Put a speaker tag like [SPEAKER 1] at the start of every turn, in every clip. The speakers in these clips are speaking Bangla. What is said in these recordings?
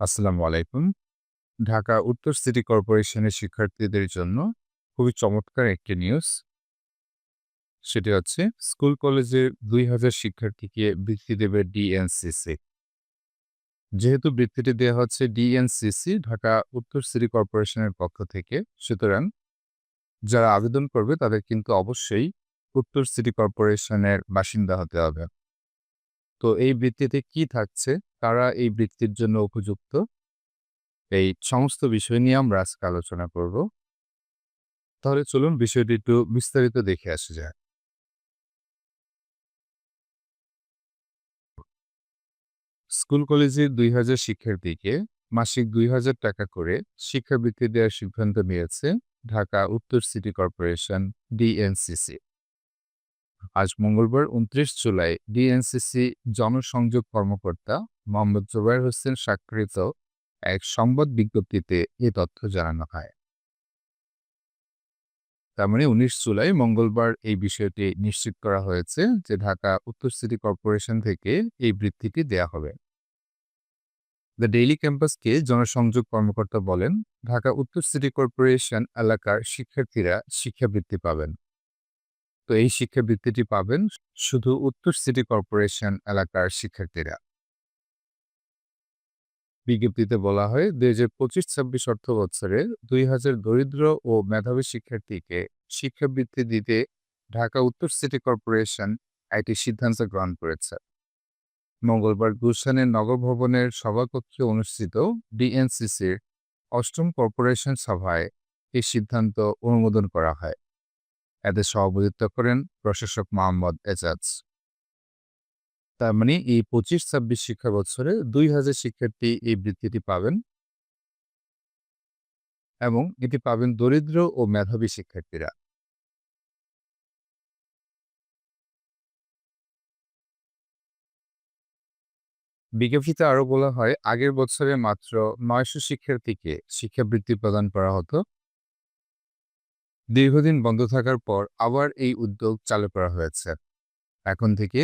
[SPEAKER 1] আসসালামু আলাইকুম। ঢাকা উত্তর সিটি কর্পোরেশনের শিক্ষার্থীদের জন্য খুবই চমৎকার একটি নিউজ। সেটি হচ্ছে স্কুল কলেজের ২,০০০ শিক্ষার্থীকে বৃত্তি দেবে ডিএনসিসি। যেহেতু বৃত্তিটি দেওয়া হচ্ছে ডিএনসিসি ঢাকা উত্তর সিটি কর্পোরেশনের পক্ষ থেকে, সুতরাং যারা আবেদন করবে তাদের কিন্তু অবশ্যই উত্তর সিটি কর্পোরেশনের বাসিন্দা হতে হবে। তো এই বৃত্তিতে কি থাকছে, কারা এই বৃত্তির জন্য উপযুক্ত? এই সমস্ত বিষয় নিয়ে আমরা আজকে আলোচনা করব। তাহলে চলুন বিষয়টি একটু বিস্তারিত দেখে আসা যাক। স্কুল কলেজের ২,০০০ শিক্ষার্থীকে মাসিক ২,০০০ টাকা করে শিক্ষাবৃত্তি দেওয়ার সিদ্ধান্ত নিয়েছে ঢাকা উত্তর সিটি কর্পোরেশন ডিএনসিসি। আজ মঙ্গলবার ২৯ জুলাই ডিএনসিসি জনসংযোগ কর্মকর্তা মোহাম্মদ জোবায়ের হোসেন স্বাক্ষরিত এক সংবাদ বিজ্ঞপ্তিতে এ তথ্য জানানো হয়। তার মানে ১৯ জুলাই মঙ্গলবার এই বিষয়টি নিশ্চিত করা হয়েছে যে ঢাকা উত্তর সিটি কর্পোরেশন থেকে এই বৃত্তিটি দেয়া হবে। দ্য ডেইলি ক্যাম্পাসকে জনসংযোগ কর্মকর্তা বলেন, ঢাকা উত্তর সিটি কর্পোরেশন এলাকার শিক্ষার্থীরা শিক্ষাবৃত্তি পাবেন। তো এই শিক্ষাবৃত্তিটি পাবেন শুধু উত্তর সিটি কর্পোরেশন এলাকার শিক্ষার্থীরা। বিজ্ঞপ্তিতে বলা হয় দুই হাজার পঁচিশ ছাব্বিশ অর্থ বছরে দুই হাজার দরিদ্র ও মেধাবী শিক্ষার্থীকে শিক্ষাবৃত্তি দিতে ঢাকা উত্তর সিটি কর্পোরেশন একটি সিদ্ধান্ত গ্রহণ করেছে। মঙ্গলবার গুলশানের নগর ভবনের সভাকক্ষে অনুষ্ঠিত ডিএনসিসির অষ্টম কর্পোরেশন সভায় এই সিদ্ধান্ত অনুমোদন করা হয়। এতে সভাপতিত্ব করেন প্রশাসক মোহাম্মদ এজাজ। তার মানে এই পঁচিশ ছাব্বিশ শিক্ষা বছরে দুই হাজার শিক্ষার্থী এই বৃত্তিটি পাবেন। এবং এটি পাবেন দরিদ্র ও মেধাবী শিক্ষার্থীরা। বিজ্ঞপ্তিতে আরও বলা হয়, আগের বছরে মাত্র নয়শো শিক্ষার্থীকে শিক্ষাবৃত্তি প্রদান করা হতো। দীর্ঘদিন বন্ধ থাকার পর আবার এই উদ্যোগ চালু করা হয়েছে। এখন থেকে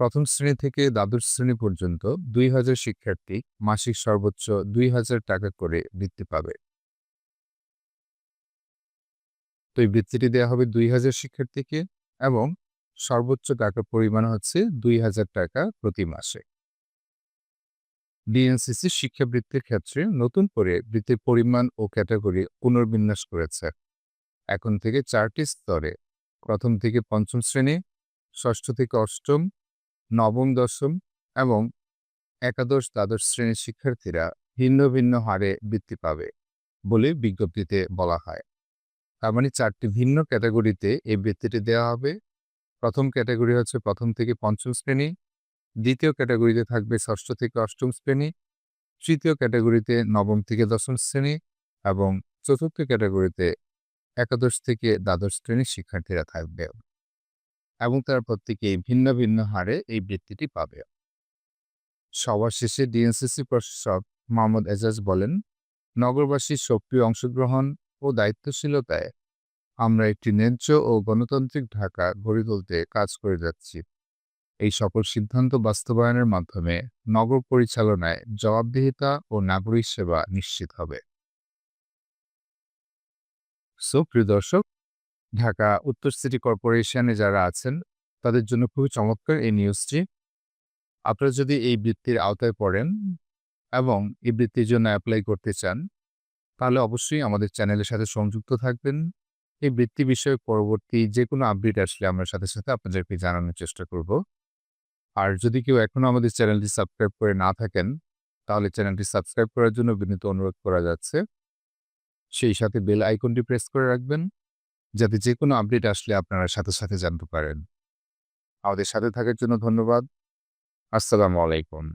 [SPEAKER 1] প্রথম শ্রেণি থেকে দ্বাদশ শ্রেণি পর্যন্ত দুই হাজার শিক্ষার্থী মাসিক সর্বোচ্চ দুই হাজার টাকা করে বৃত্তি পাবে। তো এই বৃত্তিটি দেওয়া হবে দুই হাজার শিক্ষার্থীকে এবং সর্বোচ্চ টাকার পরিমাণ হচ্ছে দুই হাজার টাকা প্রতি মাসে। ডিএনসিসি শিক্ষাবৃত্তির ক্ষেত্রে নতুন করে বৃত্তির পরিমাণ ও ক্যাটাগরি পুনর্বিন্যাস করেছে। এখন থেকে চারটি স্তরে প্রথম থেকে পঞ্চম শ্রেণি, ষষ্ঠ থেকে অষ্টম নবম, দশম এবং একাদশ দ্বাদশ শ্রেণির শিক্ষার্থীরা ভিন্ন ভিন্ন হারে বৃত্তি পাবে বলে বিজ্ঞপ্তিতে বলা হয়। তার মানে চারটি ভিন্ন ক্যাটাগরিতে এই বৃত্তিটি দেওয়া হবে। প্রথম ক্যাটাগরি হচ্ছে প্রথম থেকে পঞ্চম শ্রেণি, দ্বিতীয় ক্যাটাগরিতে থাকবে ষষ্ঠ থেকে অষ্টম শ্রেণি, তৃতীয় ক্যাটাগরিতে নবম থেকে দশম শ্রেণি এবং চতুর্থ ক্যাটাগরিতে একাদশ থেকে দ্বাদশ শ্রেণির শিক্ষার্থীরা থাকবে। এবং তার প্রত্যেকেই ভিন্ন ভিন্ন হারে এই বৃত্তিটি পাবে। সবার শেষে ডিএনসিসি প্রশাসক মোহাম্মদ এজাজ বলেন, নগরবাসীর সক্রিয় অংশগ্রহণ ও দায়িত্বশীলতায় আমরা একটি ন্যায্য ও গণতান্ত্রিক ঢাকা গড়ে তুলতে কাজ করে যাচ্ছি। এই সকল সিদ্ধান্ত বাস্তবায়নের মাধ্যমে নগর পরিচালনায় জবাবদিহিতা ও নাগরিক সেবা নিশ্চিত হবে। সো প্রিয় দর্শক ঢাকা উত্তর সিটি কর্পোরেশনে যারা আছেন, তাদের জন্য খুবই চমৎকার এই নিউজটি আপনারা যদি এই বৃত্তির আওতায় পড়েন এবং এই বৃত্তির জন্য অ্যাপ্লাই করতে চান, তাহলে অবশ্যই আমাদের চ্যানেলের সাথে সংযুক্ত থাকবেন। এই বৃত্তি বিষয়ে পরবর্তী যে কোনো আপডেট আসলে আমরা সাথে সাথে আপনাদেরকে জানানোর চেষ্টা করব। আর যদি কেউ এখনও আমাদের চ্যানেলটি সাবস্ক্রাইব করে না থাকেন, তাহলে চ্যানেলটি সাবস্ক্রাইব করার জন্য বিনীত অনুরোধ করা যাচ্ছে। সেই সাথে বেল আইকনটি প্রেস করে রাখবেন। যাতে যে কোনো আপডেট আসলে আপনারা সাথে সাথে জানতে পারেন। আমাদের সাথে থাকার জন্য ধন্যবাদ। আসসালামু আলাইকুম।